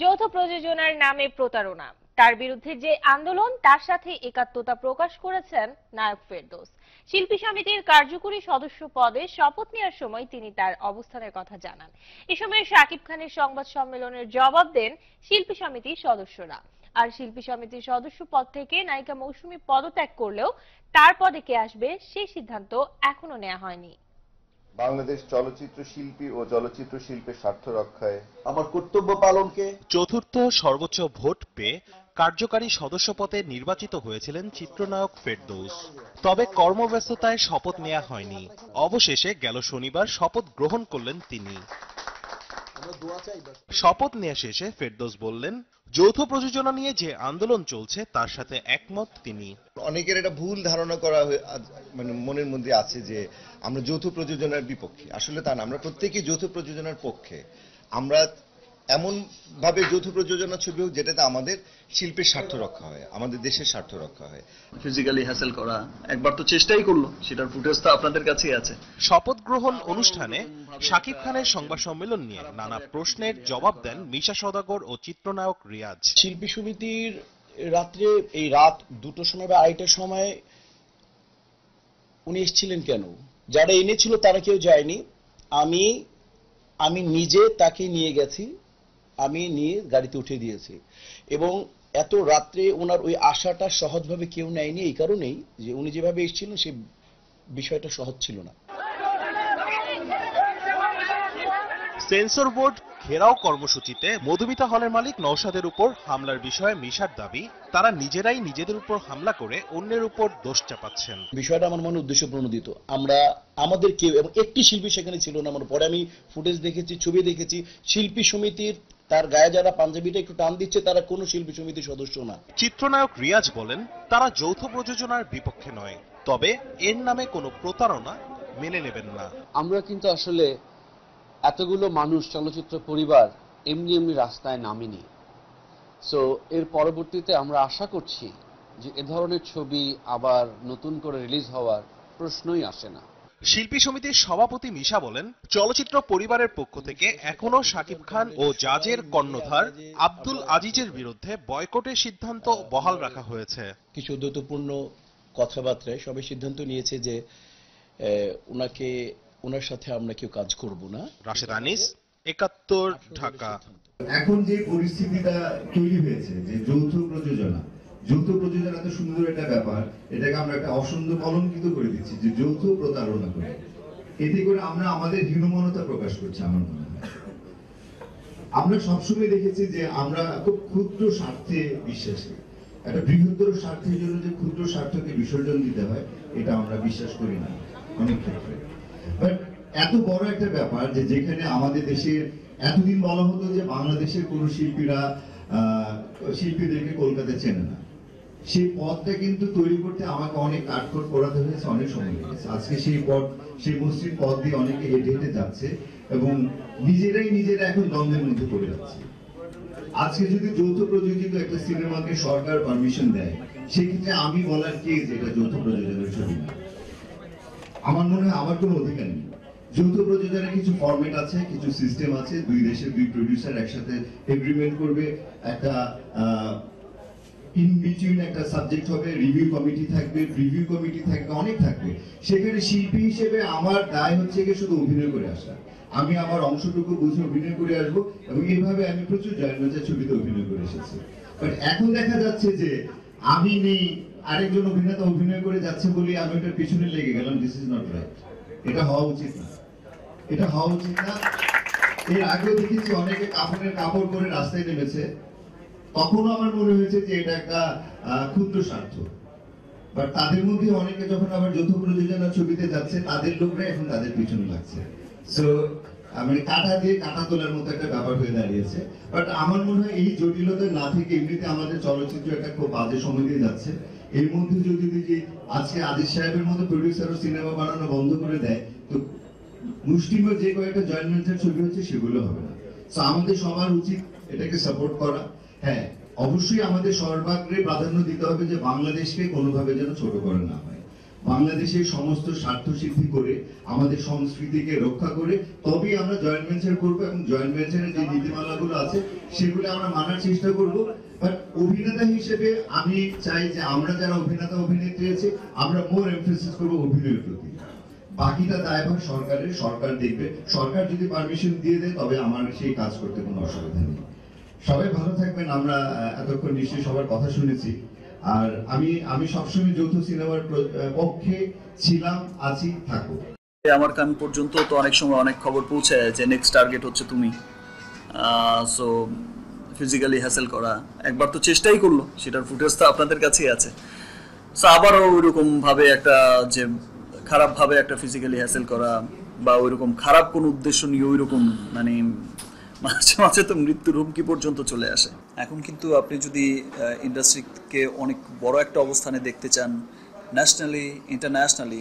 যৌথ প্রযোজনার নামে প্রতারণা। তার বিরুদ্ধে যে আন্দোলন, তার সাথে একাত্মতা প্রকাশ করেছেন নায়ক ফেরদৌস। শিল্পী সমিতির কার্যকরী সদস্য পদে শপথ নেওয়ার সময় তিনি তার অবস্থানের কথা জানান। এ সময় শাকিব খানের সংবাদ সম্মেলনের জবাব দেন শিল্পী সমিতির সদস্যরা। আর শিল্পী সমিতির সদস্য পদ থেকে নায়িকা মৌসুমী পদত্যাগ করলেও তার পদে কে আসবে সেই সিদ্ধান্ত এখনও নেওয়া হয়নি। বাংলাদেশ চলচ্চিত্র শিল্পী ও চলচ্চিত্র শিল্পের স্বার্থ রক্ষায়। আমার কর্তব্য পালনকে চতুর্থ সর্বোচ্চ ভোট পেয়ে কার্যকারী সদস্য পদে নির্বাচিত হয়েছিলেন চিত্রনায়ক ফেরদৌস। তবে কর্মব্যস্ততায় শপথ নেওয়া হয়নি। অবশেষে গেল শনিবার শপথ গ্রহণ করলেন তিনি আমরা দোয়া চাই বাস। শপথ নেওয়া শেষে ফেরদৌস বললেন যৌথ প্রযোজনা নিয়ে যে আন্দোলন চলছে তার সাথে একমত তিনি। অনেকের এটা ভুল ধারণা করা হয়ে- মানে মনের মধ্যে আছে যে আমরা যৌথ প্রযোজনার বিপক্ষে। আসলে তা না আমরা প্রত্যেকেই যৌথ প্রযোজনার পক্ষে। আমরা এমন ভাবে যৌথ প্রযোজনা ছবি হোক যেটাতে আমাদের শিল্পের স্বার্থ রক্ষা হয় আমাদের দেশের স্বার্থ রক্ষা হয়। ফিজিক্যালি হ্যাসেল করা একবার তো চেষ্টাই করল সেটার ফুটেজ তো আপনাদের কাছেই আছে। শপথ গ্রহণ অনুষ্ঠানে শাকিব খানের সংবাদ সম্মেলন নিয়ে নানা প্রশ্নের জবাব দেন মিশা সদাগর ও চিত্রনায়ক রিয়াজ। শিল্পী সমিতির রাত্রে এই রাত দুটো সময় বা আড়াইটার সময় উনি এসেছিলেন কেন? যারা এনেছিল তারা কেউ যায়নি। আমি আমি নিজে তাকে নিয়ে গেছি। আমি নিয়ে গাড়িতে উঠে দিয়েছি। এবং এত রাত্রে ওনার ওই আশাটা সহজভাবে কেউ নেয়নি এই কারণেই যে উনি যেভাবে এসেছিলেন সে বিষয়টা সহজ ছিল না। সেন্সর বোর্ড ঘেরাও কর্মসূচিতে মধুমিতা হলের মালিক নৌসাদের উপর হামলার বিষয়ে মিশার দাবি তারা নিজেরাই নিজেদের উপর হামলা করে অন্যের উপর দোষ চাপাচ্ছেন। বিষয়টা আমার মনে উদ্দেশ্য প্রণোদিত। আমরা আমাদের কেউ এবং একটি শিল্পী সেখানে ছিল না আমার পরে আমি ফুটেজ দেখেছি ছবি দেখেছি শিল্পী সমিতির তার গায়ে যারা পাঞ্জাবিটা একটু টান দিচ্ছে তারা কোনো শিল্পী সমিতির সদস্য না। চিত্রনায়ক রিয়াজ বলেন তারা যৌথ প্রযোজনার বিপক্ষে নয় তবে এর নামে কোনো প্রতারণা মেনে নেবেন না। আমরা কিন্তু আসলে এতগুলো মানুষ চলচ্চিত্র পরিবার এমনি এমনি রাস্তায় নামিনি। সো এর পরবর্তীতে আমরা আশা করছি যে এ ধরনের ছবি আবার নতুন করে রিলিজ হওয়ার প্রশ্নই আসে না। শিল্পী সমিতির সভাপতি মিশা বলেন চলচ্চিত্র পরিবারের পক্ষ থেকে এখনও শাকিব খান ও জাজের কর্ণধার আব্দুল আজিজের বিরুদ্ধে বয়কটের সিদ্ধান্ত বহাল রাখা হয়েছে। কিছু দ্বৈতপূর্ণ কথাবার্তায় সবাই সিদ্ধান্ত নিয়েছে যে আহ, ওনাকে ওনার সাথে আমরা কেউ কাজ করব না। রাশেদ আনিস একাত্তর ঢাকা। এখন যে পরিস্থিতিটা তৈরি হয়েছে যে যৌথ প্রযোজনা যৌথ প্রযোজনা তো সুন্দর একটা ব্যাপার, এটাকে আমরা একটা অসুন্দর কলঙ্কিত করে দিচ্ছি যে যৌথ প্রতারণা করে। এতে করে আমরা আমাদের হীনমনতা প্রকাশ করছি আমার মনে হয়। আমরা সবসময় দেখেছি যে আমরা খুব ক্ষুদ্র স্বার্থে বিশ্বাসী। একটা বৃহত্তর স্বার্থের জন্য যে ক্ষুদ্র স্বার্থকে বিসর্জন দিতে হয়, এটা আমরা বিশ্বাস করি না, অনেক ক্ষেত্রে। এত বড় একটা ব্যাপার যে যেখানে আমাদের দেশের এতদিন বলা হতো যে বাংলাদেশের কোন শিল্পীরা শিল্পীদেরকে কলকাতায় চেনে না। সেই পদটা কিন্তু তৈরি করতে আমাকে অনেক কাঠখড় পোড়াতে হয়েছে, অনেক সময় লেগেছে। আজকে সেই পদ, সেই মসৃণ পদ দিয়ে অনেকে হেঁটে হেঁটে যাচ্ছে এবং নিজেরাই নিজেরা এখন দ্বন্দ্বের মধ্যে পড়ে যাচ্ছে। আজকে যদি যৌথ প্রযোজিত একটা সিনেমাকে সরকার পারমিশন দেয়, সেক্ষেত্রে আমি বলার কে যে এটা যৌথ প্রযোজনের ছবি না? আমার মনে হয় আমার কোনো অধিকার নেই। যৌথ প্রযোজনের কিছু ফরম্যাট আছে, কিছু সিস্টেম আছে, দুই দেশের দুই প্রডিউসার একসাথে এগ্রিমেন্ট করবে, একটা ইন বিটুইন একটা সাবজেক্ট হবে রিভিউ কমিটি থাকবে রিভিউ কমিটি থাকবে, অনেক থাকবে। সেখানে শিল্পী হিসেবে আমার দায় হচ্ছে গিয়ে শুধু অভিনয় করে আসা। আমি আমার অংশটুকু বুঝে অভিনয় করে আসব এবং এইভাবে আমি প্রচুর জয়নজা ছবিতে অভিনয় করে এসেছি। বাট এখন দেখা যাচ্ছে যে আমি নেই, আরেকজন অভিনেতা অভিনয় করে যাচ্ছে বলে আমি ওটার পিছনে লেগে গেলাম দিস ইজ নট রাইট এটা হওয়া উচিত না। এটা হওয়া উচিত না। এর আগেও দেখেছি অনেকে কাপড়ের কাপড় করে রাস্তায় নেমেছে। তখনও আমার মনে হয়েছে যে এটা একটা ক্ষুদ্র স্বার্থ। তাদের মধ্যে অনেকে যখন আবার যৌথ প্রযোজনা ছবিতে যাচ্ছে, তাদের লোকরা এখন তাদের পিছনে লাগছে। সো মানে কাটা দিয়ে কাটা তোলার মতো একটা ব্যাপার হয়ে দাঁড়িয়েছে। বাট আমার মনে হয় এই জটিলতা না থেকে এমনিতে আমাদের চলচ্চিত্র একটা খুব বাজে সময় দিয়ে যাচ্ছে। এর মধ্যে যদি দেখি, আজকে আদিস সাহেবের মতো প্রডিউসারও সিনেমা বানানো বন্ধ করে দেয়, তো মুষ্টিমেয় যে কয়েকটা জয়েন্ট ভেঞ্চার ছবি হচ্ছে সেগুলো হবে না। তো আমাদের সবার উচিত এটাকে সাপোর্ট করা। হ্যাঁ অবশ্যই আমাদের সর্বাগ্রে প্রাধান্য দিতে হবে যে বাংলাদেশকে কোনোভাবে যেন ছোট করা না হয়। বাংলাদেশের সমস্ত স্বার্থ সিদ্ধি করে, আমাদের সংস্কৃতিকে রক্ষা করে, তবেই আমরা জয়েন্ট ভেঞ্চার করব এবং জয়েন্ট ভেঞ্চারের যে নীতিমালাগুলো আছে, সেগুলো আমরা মানার চেষ্টা করব। বাট অভিনেতা হিসেবে আমি চাই যে আমরা যারা অভিনেতা অভিনেত্রী আছে, আমরা মোর এমফেসিস করব অভিনয়ের প্রতি। বাকিটা দায়ভার সরকারের, সরকার দেখবে। সরকার যদি পারমিশন দিয়ে দেয়, তবে আমার সেই কাজ করতে কোনো অসুবিধা নেই। সবাই ভালো থাকবেন, আমরা এতক্ষণ নিশ্চয়ই সবার কথা শুনেছি। আর আমি আমি সবসময় যৌথ সিনেমার পক্ষে ছিলাম, আছি, থাকব। আমার কান পর্যন্ত তো অনেক সময় অনেক খবর পৌঁছায় যে নেক্সট টার্গেট হচ্ছে তুমি। সো ফিজিক্যালি হ্যাসেল করা। একবার তো চেষ্টাই করল, সেটার ফুটেজ তো আপনাদের কাছেই আছে। সো আবারও ওইরকম ভাবে একটা যে খারাপ ভাবে একটা ফিজিক্যালি হ্যাসেল করা বা ওইরকম খারাপ কোনো উদ্দেশ্য নিয়ে ওইরকম মানে মাঝে মাঝে তো মৃত্যুর হুমকি পর্যন্ত চলে আসে। এখন কিন্তু আপনি যদি ইন্ডাস্ট্রিকে অনেক বড় একটা অবস্থানে দেখতে চান ন্যাশনালি ইন্টারন্যাশনালি